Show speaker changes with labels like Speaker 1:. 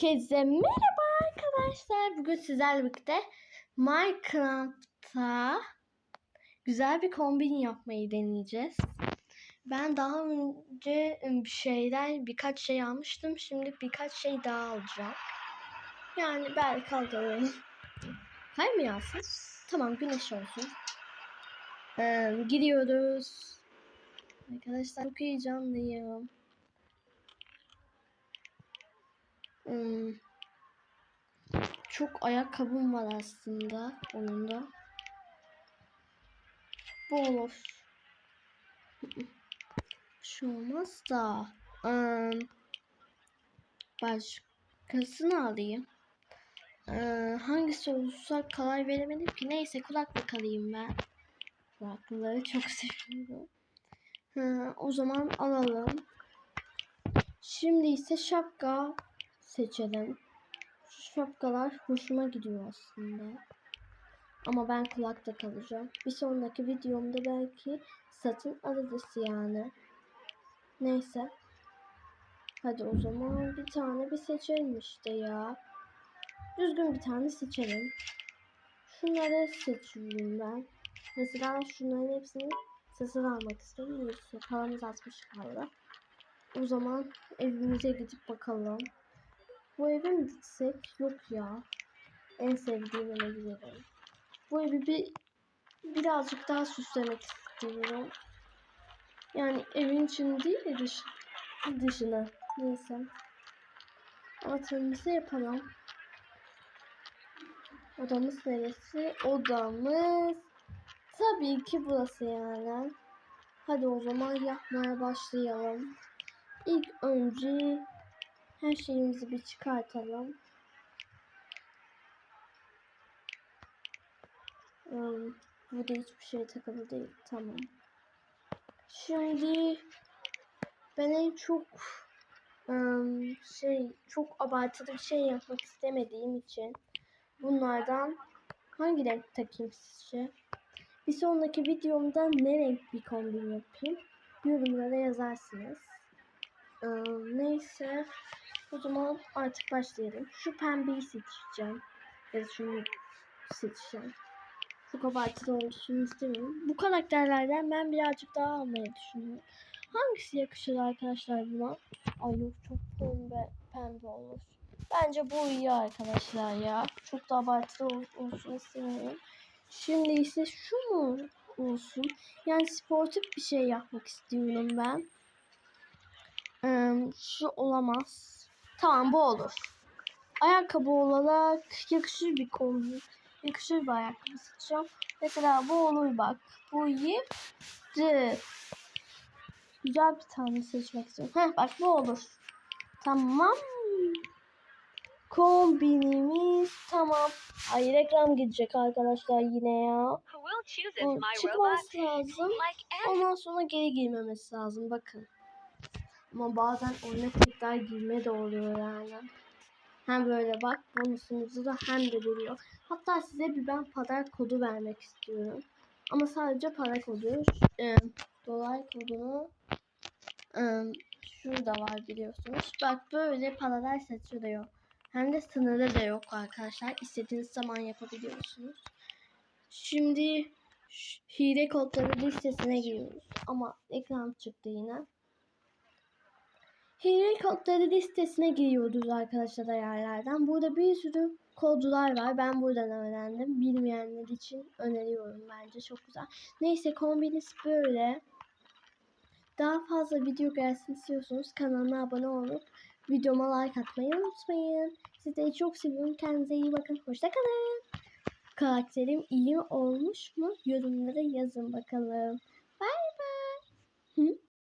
Speaker 1: Herkese merhaba arkadaşlar. Bugün sizlerle birlikte Minecraft'ta güzel bir kombin yapmayı deneyeceğiz. Ben daha önce bir şeyler, birkaç şey almıştım. Şimdi birkaç şey daha alacağım. Yani belki alırım. Hayır mı yazsın? Tamam güneş olsun. Ee, gidiyoruz. Arkadaşlar çok heyecanlıyım. Çok ayakkabım var aslında oyunda. Bu olur. Şu olmaz da. Başkasını alayım. Hangisi olursa karar veremedim ki. Neyse kulaklık alayım ben. Kulaklığı çok seviyorum. Ha, o zaman alalım. Şimdi ise şapka seçelim. Şu şapkalar hoşuma gidiyor aslında. Ama ben kulakta kalacağım. Bir sonraki videomda belki satın alırız yani. Neyse. Hadi o zaman bir tane bir seçelim işte ya. Düzgün bir tane seçelim. Şunları seçiyorum ben. Mesela şunların hepsini satın almak. Neyse paramız 60 kaldı. O zaman evimize gidip bakalım. Bu eve mi gitsek? Yok ya. En sevdiğim eve gidelim. Bu evi bir birazcık daha süslemek istiyorum. Yani evin içini değil de dış, dışına. Neyse. Atölümüzü yapalım. Odamız neresi? Odamız tabii ki burası yani. Hadi o zaman yapmaya başlayalım. İlk önce her şeyimizi bir çıkartalım. Hmm, burada hiçbir şey takılı değil. Tamam. Şimdi ben en çok hmm, şey çok abartılı bir şey yapmak istemediğim için bunlardan hangi renk takayım sizce? Bir sonraki videomda ne renk bir kombin yapayım? Yorumlara yazarsınız. Ee, neyse. O zaman artık başlayalım. Şu pembeyi seçeceğim. Ya da şunu seçeceğim. Çok abartılı olsun istemiyorum. Bu karakterlerden ben birazcık daha almayı düşünüyorum. Hangisi yakışır arkadaşlar buna? Ay yok çok pembe, pembe olur. Bence bu iyi arkadaşlar ya. Çok da abartılı ol- olsun istemiyorum. Şimdi ise şu mu olsun? Yani sportif bir şey yapmak istiyorum ben. Ee, şu olamaz. Tamam bu olur. Ayakkabı olarak yakışır bir kombi. Yakışır bir ayakkabı seçeceğim. Mesela bu olur bak. Bu iyi. D. Güzel bir tane seçmek istiyorum. Heh bak bu olur. Tamam. Kombinimiz tamam. Ay reklam gidecek arkadaşlar yine ya.
Speaker 2: Robot?
Speaker 1: çıkması lazım. Ondan sonra geri girmemesi lazım bakın. Ama bazen oyuna tekrar girme de oluyor yani. Hem böyle bak bonusunuzu da hem de veriyor. Hatta size bir ben para kodu vermek istiyorum. Ama sadece para kodu. E, dolar kodunu e, şurada var biliyorsunuz. Bak böyle paralar satılıyor. Hem de sınırı da yok arkadaşlar. İstediğiniz zaman yapabiliyorsunuz. Şimdi hile kodları listesine giriyoruz. Ama ekran çıktı yine. Hile kodları listesine giriyoruz arkadaşlar ayarlardan. Burada bir sürü kodlar var. Ben buradan öğrendim. Bilmeyenler için öneriyorum bence. Çok güzel. Neyse kombiniz böyle. Daha fazla video gelsin istiyorsanız kanalıma abone olup videoma like atmayı unutmayın. Sizleri çok seviyorum. Kendinize iyi bakın. Hoşçakalın. Karakterim iyi olmuş mu? Yorumlara yazın bakalım. Bay bay. Hı?